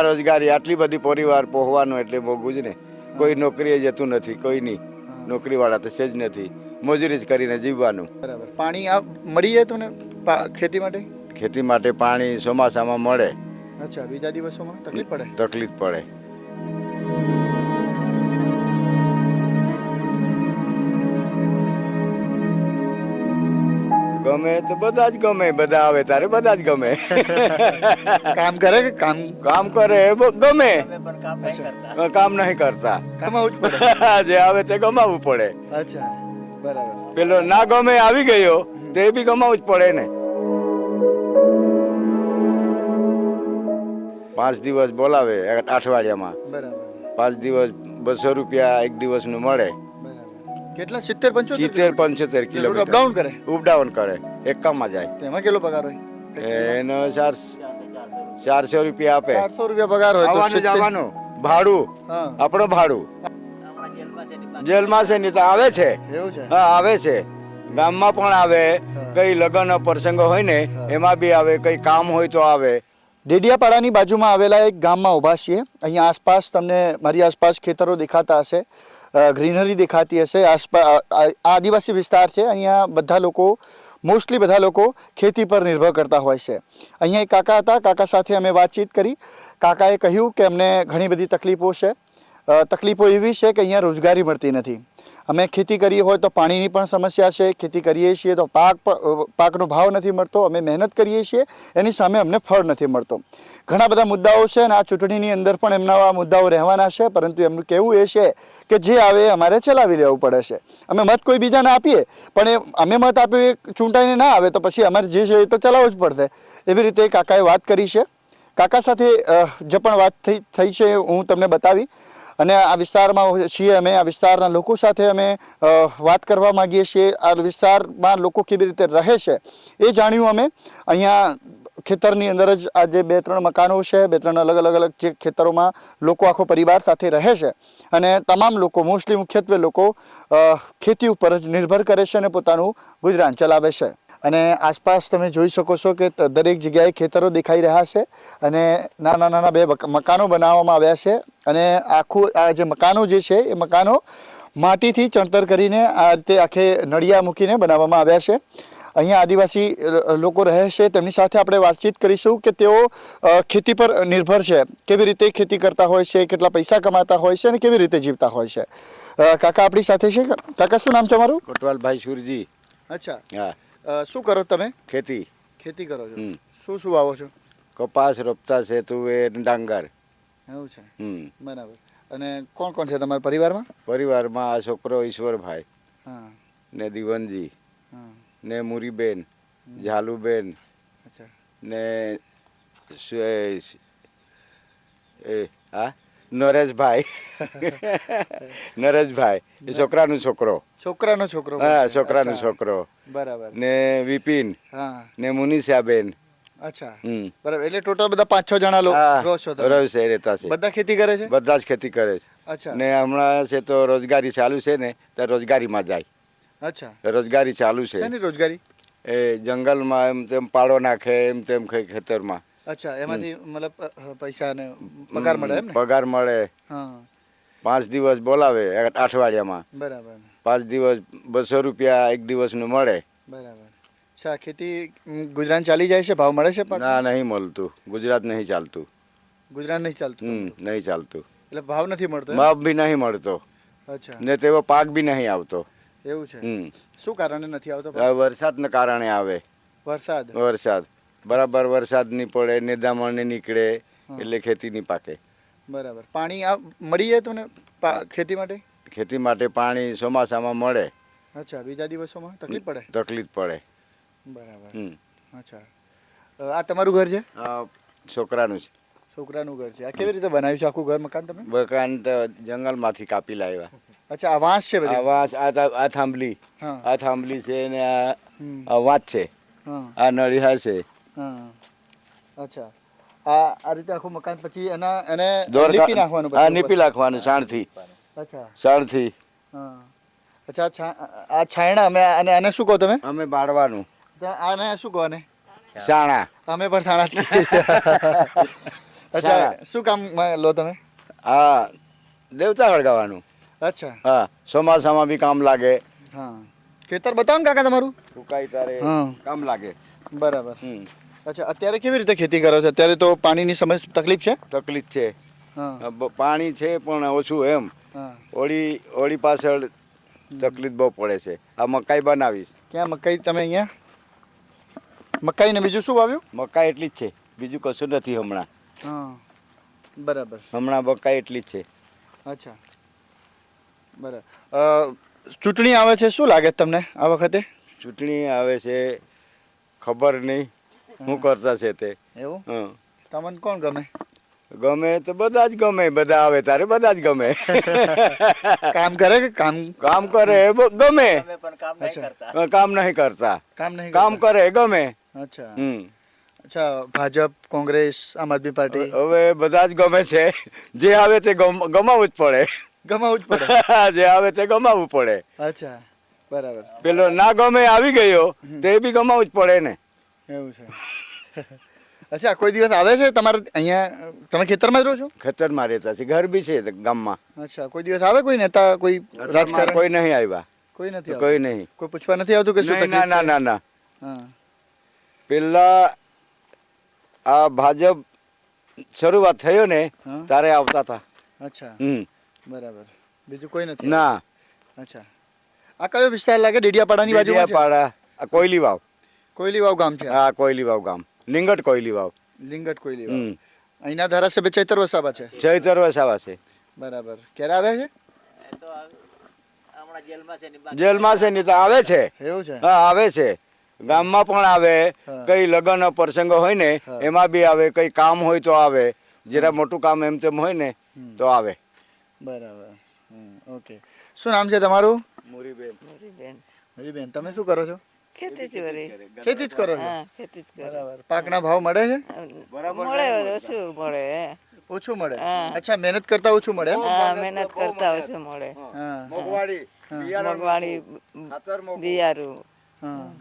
આ રોજગારી આટલી બધી પરિવાર પહોવાનું એટલે મોંઘું જ ને. કોઈ નોકરીએ જતું નથી કોઈ નહીં. નોકરીવાળા તો છે જ નથી. મજૂરી જ કરીને જીવવાનું. બરાબર. પાણી આ મળી જાય તમને ખેતી માટે? ખેતી માટે પાણી ચોમાસામાં મળે. અચ્છા બીજા દિવસોમાં તકલીફ પડે? તકલીફ પડે. ગમે તો બધા જ ગમે બધા આવે તારે બધા જ ગમે. કામ કરે કે કામ? કામ કરે ગમે. કામ નહીં કરતા. પડે. જે આવે તે ગમાવવું પડે. અચ્છા બરાબર. પેલો ના ગમે આવી ગયો તો એ બી ગમાવવું જ પડે ને. પાંચ દિવસ બોલાવે અઠવાડિયામાં. બરાબર. પાંચ દિવસ બસો રૂપિયા એક દિવસનું મળે. કેટલા? સિત્તેર પંચોતેર સિત્તેર પંચોતેર કિલોમીટર. અપડાઉન કરે? ઉપડાઉન કરે એકામાં જાય. એમાં કેટલો પગાર હોય? એનો ચાર ચારસો રૂપિયા આપે. ચારસો રૂપિયા પગાર હોય આવવાનું જવાનું. ભાડું. હા. ભાડું. જેલમાં છે ને તો આવે છે. હા આવે છે. ગામમાં પણ આવે. કઈ લગ્ન પ્રસંગો હોય ને એમાં બી આવે. કઈ કામ હોય તો આવે. ડેડિયાપાડાની બાજુમાં આવેલા એક ગામમાં ઊભા છીએ. અહીંયા આસપાસ તમને મારી આસપાસ ખેતરો દેખાતા હશે. ગ્રીનરી દેખાતી હશે. આસપાસ આદિવાસી વિસ્તાર છે. અહીંયા બધા લોકો, મોસ્ટલી બધા લોકો ખેતી પર નિર્ભર કરતા હોય છે. અહીંયા એક કાકા હતા. કાકા સાથે અમે વાતચીત કરી. કાકાએ કહ્યું કે અમને ઘણી બધી તકલીફો છે. તકલીફો એવી છે કે અહીંયા રોજગારી મળતી નથી. અમે ખેતી કરીએ હોય તો પાણીની પણ સમસ્યા છે, ખેતી કરીએ છીએ તો પાક પાકનો ભાવ નથી મળતો, અમે મહેનત કરીએ છીએ, એની સામે અમને ફળ નથી મળતો. ઘણા બધા મુદ્દાઓ છે અને આ ચૂંટણીની અંદર પણ એમના આ મુદ્દાઓ રહેવાના છે, પરંતુ એમનું કહેવું એ છે કે જે આવે એ અમારે ચલાવી લેવું પડે છે. અમે મત કોઈ બીજાને આપીએ, પણ એ, અમે મત આપ્યો એ ચૂંટાઈને ના આવે તો પછી અમારે જે છે એ તો ચલાવવું જ પડશે. એવી રીતે કાકાએ વાત કરી છે. કાકા સાથે જે પણ વાત થઈ થઈ છે હું તમને બતાવી. અને આ વિસ્તારમાં છીએ અમે, આ વિસ્તારના લોકો સાથે અમે વાત કરવા માંગીએ છીએ. આ વિસ્તારમાં લોકો કેવી રીતે રહે છે એ જાણ્યું અમે. અહીંયા ખેતરની અંદર જ આ જે બે ત્રણ મકાનો છે, બે ત્રણ અલગ અલગ અલગ જે ખેતરોમાં લોકો આખો પરિવાર સાથે રહે છે. અને તમામ લોકો, મોસ્ટલી મુખ્યત્વે લોકો ખેતી ઉપર જ નિર્ભર કરે છે અને પોતાનું ગુજરાન ચલાવે છે. અને આસપાસ તમે જોઈ શકો છો કે દરેક જગ્યાએ ખેતરો દેખાઈ રહ્યા છે અને નાના નાના બે મકાનો બનાવવામાં આવ્યા છે અને આખું આ જે મકાનો જે છે એ મકાનો માટીથી ચણતર કરીને આ રીતે આખે નળિયા મૂકીને બનાવવામાં આવ્યા છે. અહીંયા આદિવાસી લોકો રહે છે. તેમની સાથે આપણે વાતચીત કરીશું કે તેઓ ખેતી પર નિર્ભર છે. કેવી રીતે ખેતી કરતા હોય છે કેટલા પૈસા કમાતા હોય છે અને કેવી રીતે જીવતા હોય છે. કાકા આપણી સાથે છે. કાકા શું નામ છે તમારું કોટવાલભાઈ સુરજી. અચ્છા. હા. શું કરો તમે? ખેતી. ખેતી કરો હમ. શું શું વાવો છો? કપાસ રોપતા છે તુવેર ડાંગર. એવું છે. હમ. બરાબર. અને કોણ કોણ છે તમારા પરિવારમાં? પરિવારમાં આ છોકરો ઈશ્વરભાઈ હા. ને દિવનજી હા. ને મુરીબેન ઝાલુબેન અચ્છા. ને એ હા? નરેશભાઈ. નરેશભાઈ એ છોકરાનો છોકરો. છોકરાનો છોકરો હા છોકરાનો છોકરો. બરાબર. ને વિપિન હા. ને મુનિષાબેન. અચ્છા. બરાબર એટલે ટોટલ બધા પાંચ છ જણા લોકો છો તમે. રહેતા છે. બધા ખેતી કરે છે? બધા જ ખેતી કરે છે. અચ્છા. ને હમણાં છે તો રોજગારી ચાલુ છે ને તો રોજગારીમાં જાય. અચ્છા. રોજગારી ચાલુ છે. રોજગારી? એ જંગલમાં એમ તેમ પાડો નાખે એમ તેમ ખે- ખેતરમાં. અચ્છા એમાંથી મતલબ પૈસા ને પગાર મળે એમ ને? પગાર મળે. હા. પાંચ દિવસ બોલાવે અઠવાડિયામાં બરાબર. પાંચ દિવસ બસો રૂપિયા એક દિવસનું મળે. બરાબર. અચ્છા ખેતી ગુજરાત ચાલી જાય છે? ભાવ મળે છે ના નહીં મળતું. ગુજરાત નહીં ચાલતું. ગુજરાત નહીં ચાલતું? હમ નહીં ચાલતું. એટલે ભાવ નથી મળતો ભાવ બી નહીં મળતો. અચ્છા. ને તેવો પાક બી નહીં આવતો. એવું છે? હમ. શું કારણે નથી આવતો પાક? આ વરસાદને કારણે આવે. વરસાદ? વરસાદ. બરાબર વરસાદ નહીં પડે નિદામણ નીકળે એટલે ખેતી નહીં પાકે. બરાબર. પાણી આ મળી જાય તમને ખેતી માટે? ખેતી માટે પાણી ચોમાસામાં મળે. અચ્છા બીજા દિવસોમાં તકલીફ પડે? તકલીફ પડે. બરાબર. અચ્છા. આ તમારું ઘર છે? છોકરાનું છે. છોકરાનું ઘર છે. આ કેવી રીતે બનાવ્યું છે આખું ઘર મકાન તમે? મકાન તો જંગલમાંથી કાપી લાવ્યા. અચ્છા આ વાંસ છે આ બધી વાંસ આ થાંભલી. આ થાંભલી છે ને આ વાંસ છે. આ નળિયા છે. હા અચ્છા. આ આ રીતે આખું મકાન પછી એના એને લીપી નાખવાનું હા લીપી. નાખવાનું સાણથી. અચ્છા. સાણથી. હા અચ્છા આ છાયણા અમે અને આને શું કહો તમે? અમે બાળવાનું. આને શું કહો ને સાણા. અમે પણ સાણા છીએ અચ્છા શું કામ લો તમે? આ દેવતા હળગાવાનું. અચ્છા. હા ચોમાસામાં બી કામ લાગે. હા. ખેતર બતાવો ને કાકા તમારું. સુકાઈ તારે કામ લાગે. બરાબર. હમ. અચ્છા અત્યારે કેવી રીતે ખેતી કરો છો? અત્યારે તો પાણીની સમસ્યા તકલીફ છે? તકલીફ છે. હા. પાણી છે પણ ઓછું એમ. ઓળી ઓળી પાછળ તકલીફ બહુ પડે છે. આ મકાઈ બનાવીશ. ક્યાં મકાઈ તમે અહીંયા? મકાઈ ને બીજું શું વાવ્યું? મકાઈ એટલી જ છે. બીજું કશું નથી હમણાં. હા. બરાબર. હમણાં મકાઈ એટલી જ છે. અચ્છા. બરાબર. ચૂંટણી આવે છે શું લાગે તમને આ વખતે? ચૂંટણી આવે છે ખબર નહીં. શું કરતા છે તે. એવું? હં. તમને કોણ ગમે? ગમે તો બધા જ ગમે બધા આવે તારે બધા જ ગમે. કામ કરે કે કામ? કામ કરે એ બ- ગમે. અચ્છા. અ, કામ નહીં કરતા. કામ નહીં કામ કરતા? કરે ગમે. અચ્છા. હમ. અચ્છા ભાજપ કોંગ્રેસ આમ આદમી પાર્ટી? હવે બધા જ ગમે છે. જે આવે તે ગમ- ગમાવવું જ પડે. ગમાવું જ પડે? જે આવે તે ગમાવવું પડે. અચ્છા બરાબર. પેલો ના ગમે આવી ગયો તે બી ગમાવવું જ પડે ને. એવું છે. અચ્છા કોઈ દિવસ આવે છે તમારે અહીંયા તમે ખેતરમાં જ રહો છો? ખેતરમાં રહેતા છે ઘર બી છે ગામમાં. અચ્છા કોઈ દિવસ આવે કોઈ નેતા કોઈ રાજકારણ? કોઈ નહીં આવ્યા. કોઈ નથી કોઈ નહીં. કોઈ પૂછવા નથી આવતું કે શું ના ના ના ના. પેલા આ ભાજપ શરૂઆત થયો ને. તારે આવતા હતા. અચ્છા. હમ. બરાબર. બીજું કોઈ નથી ના. અચ્છા. આ કયો વિસ્તાર લાગે? ડેડિયાપાડાની બાજુ છે? પાડા આ કોયલી વાવ કોયલી વાવ ગામ છે? આ. હા કોયલી વાવ ગામ. લિંગટ કોયલી વાવ લિંગટ કોયલી વાવ હમ. અહીંના ધારાસભ્ય ચૈતર વસાવા છે? ચૈતર વસાવા છે. બરાબર. ક્યારે આવે છે? જેલમાં છે ને તો આવે છે. એવું છે? હા આવે છે. ગામમાં પણ આવે. કઈ લગ્ન પ્રસંગ હોય ને એમાં બી આવે. કઈ કામ હોય તો આવે. જરા મોટું કામ એમ તેમ હોય ને તો આવે. બરાબર. Hmm, okay. શું નામ છે તમારું? મોરીબેન. મોરીબેન. મોરીબેન તમે શું કરો છો? ખેતી જ વળી ખેતી જ કરો. છો હા ખેતી જ કરો. બરાબર. પાકના ભાવ મળે છે? મળે ઓછું મળે ઓછું મળે. અચ્છા મહેનત કરતા ઓછું મળે હા મહેનત કરતા ઓછું મળે. હા. મોગવાડી મોંઘું, બિયારું.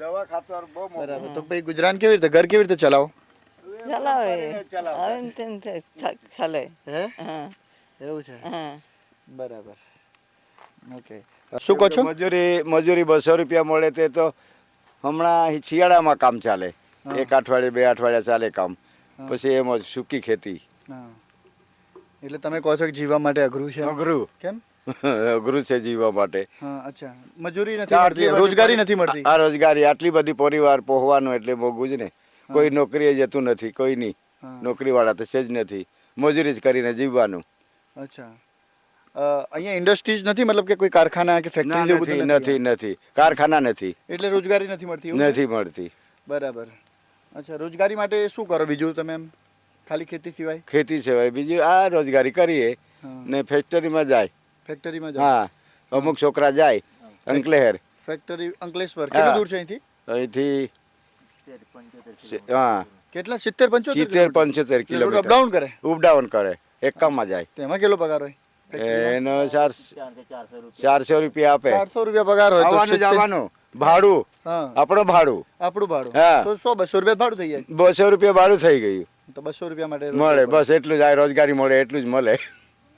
દવા ખાતર બહુ બરાબર. તો ભાઈ ગુજરાન કેવી રીતે ઘર કેવી રીતે ચલાવો? ચલાવે. હવે એમ તેમ ચાલે. હે? એવું છે? બરાબર. ઓકે. શું કહો છો? મજૂરી મજૂરી બસો રૂપિયા મળે તે તો હમણાં શિયાળામાં કામ ચાલે. એક અઠવાડિયે બે અઠવાડિયા ચાલે કામ. પછી એમ જ સૂકી ખેતી. એટલે તમે કહો છો કે જીવવા માટે અઘરું છે અઘરું. કેમ? અઘરું છે જીવવા માટે. અચ્છા. મજૂરી નથી મળતી રોજગારી નથી મળતી? આ રોજગારી આટલી બધી પરિવાર પોહવાનું એટલે મોગું જ ને. કોઈ નોકરીએ જતું નથી કોઈ નહીં. નોકરીવાળા નોકરી વાળા તો છે જ નથી. મજૂરી જ કરીને જીવવાનું. અચ્છા. અહીંયા ઇન્ડસ્ટ્રીઝ નથી? મતલબ કે કોઈ કારખાના કે ફેક્ટરી જેવું નથી બધું નથી નથી. કારખાના નથી. એટલે રોજગારી નથી મળતી નથી મળતી. બરાબર. અચ્છા રોજગારી માટે શું કરો બીજું તમે એમ? ખાલી ખેતી સિવાય? ખેતી સિવાય. બીજી આ રોજગારી કરીએ હા. ને ફેક્ટરીમાં જાય. ફેક્ટરીમાં જાય? હા. અમુક છોકરા જાય અંકલેહર. ફેક્ટરી અંકલેશ્વર. કેટલું દૂર છે અહીંથી? અહીંથી હા. કેટલા? સિત્તેર પંચોતેર સિત્તેર પંચોતેર કિલોમીટર. અપડાઉન કરે? ઉપડાઉન કરે. એકામાં જાય. તો એમાં કેટલો પગાર હોય? એનો ચાર ચારસો રૂપિયા. આપે. ચારસો રૂપિયા પગાર હોય તો જવાનું. ભાડું. હા. આપણું ભાડું. આપણું ભાડું. હા. તો સો બસો રૂપિયા ભાડું થઈ જાય. બસો રૂપિયા ભાડું થઈ ગયું. તો બસો રૂપિયા માટે મળે બસ એટલું જ. આ રોજગારી મળે એટલું જ મળે.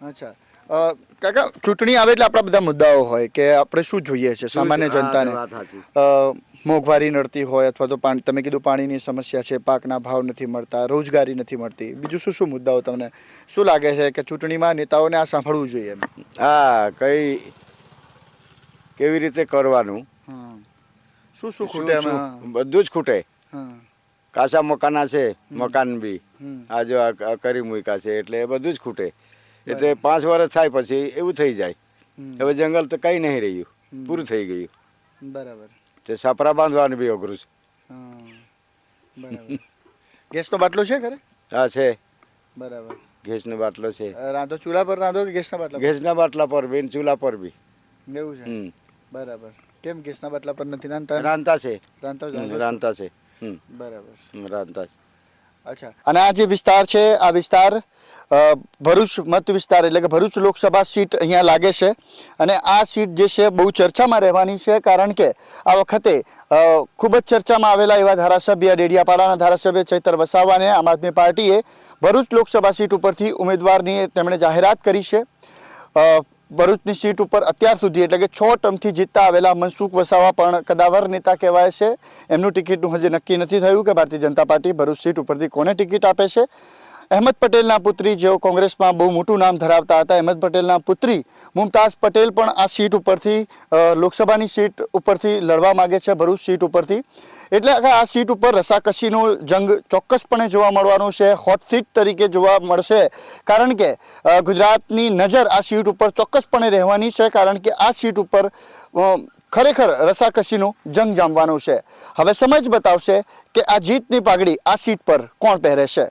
અચ્છા. કાકા ચૂંટણી આવે એટલે આપણા બધા મુદ્દાઓ હોય કે આપણે શું જોઈએ છે સામાન્ય જનતાને? મોંઘવારી નડતી હોય અથવા તો પાણી તમે કીધું પાણીની સમસ્યા છે પાકના ભાવ નથી મળતા રોજગારી નથી મળતી. બીજું શું શું મુદ્દાઓ તમને? શું લાગે છે કે ચૂંટણીમાં નેતાઓને આ સાંભળવું જોઈએ હા કઈ કેવી રીતે કરવાનું? શું શું ખૂટે બધું જ ખૂટે. કાચા મકાના છે મકાન બી. આ જો કરી મૂક્યા છે એટલે બધું જ ખૂટે. એટલે પાંચ વર્ષ થાય પછી એવું થઈ જાય. હવે જંગલ તો કઈ નહીં રહ્યું. પૂરું થઈ ગયું. બરાબર. તે સાપરા બાંધવાનું બી અઘરું છે. હા બરાબર. ગેસનો બાટલો છે ખરે હા છે. બરાબર. ગેસનો બાટલો છે. રાંધો ચૂલા પર રાંધો કે ગેસના બાટલા? ગેસના બાટલા પર બી ચૂલા પર બી. એવું છે? બરાબર. કેમ ગેસના બાટલા પર નથી રાંધતા? રાંધતા છે. રાંધતા રાંધતા છે. બરાબર. રાંધતા છે. અચ્છા. અને આ જે વિસ્તાર છે, આ વિસ્તાર ભરૂચ મત વિસ્તાર એટલે કે ભરૂચ લોકસભા સીટ અહીંયા લાગે છે. અને આ સીટ જે છે, બહુ ચર્ચામાં રહેવાની છે, કારણ કે આ વખતે ખૂબ જ ચર્ચામાં આવેલા એવા ધારાસભ્ય, ડેડિયાપાડાના ધારાસભ્ય ચૈતર વસાવાને આમ આદમી પાર્ટીએ ભરૂચ લોકસભા સીટ ઉપરથી ઉમેદવારની તેમણે જાહેરાત કરી છે. ભરૂચની સીટ ઉપર અત્યાર સુધી, એટલે કે છ ટર્મથી જીતતા આવેલા મનસુખ વસાવા પણ કદાવર નેતા કહેવાય છે. એમનું ટિકિટનું હજી નક્કી નથી થયું કે ભારતીય જનતા પાર્ટી ભરૂચ સીટ ઉપરથી કોને ટિકિટ આપે છે. અહેમદ પટેલના પુત્રી, જેઓ કોંગ્રેસમાં બહુ મોટું નામ ધરાવતા હતા, અહેમદ પટેલના પુત્રી મુમતાઝ પટેલ પણ આ સીટ ઉપરથી લોકસભાની સીટ ઉપરથી લડવા માગે છે, ભરૂચ સીટ ઉપરથી. એટલે આ સીટ ઉપર રસાકસીનો જંગ ચોક્કસપણે જોવા મળવાનો છે, હોટ સીટ તરીકે જોવા મળશે. કારણ કે ગુજરાતની નજર આ સીટ ઉપર ચોક્કસપણે રહેવાની છે, કારણ કે આ સીટ ઉપર ખરેખર રસાકસીનો જંગ જામવાનો છે. હવે સમજ બતાવશે કે આ જીતની પાઘડી આ સીટ પર કોણ પહેરે છે.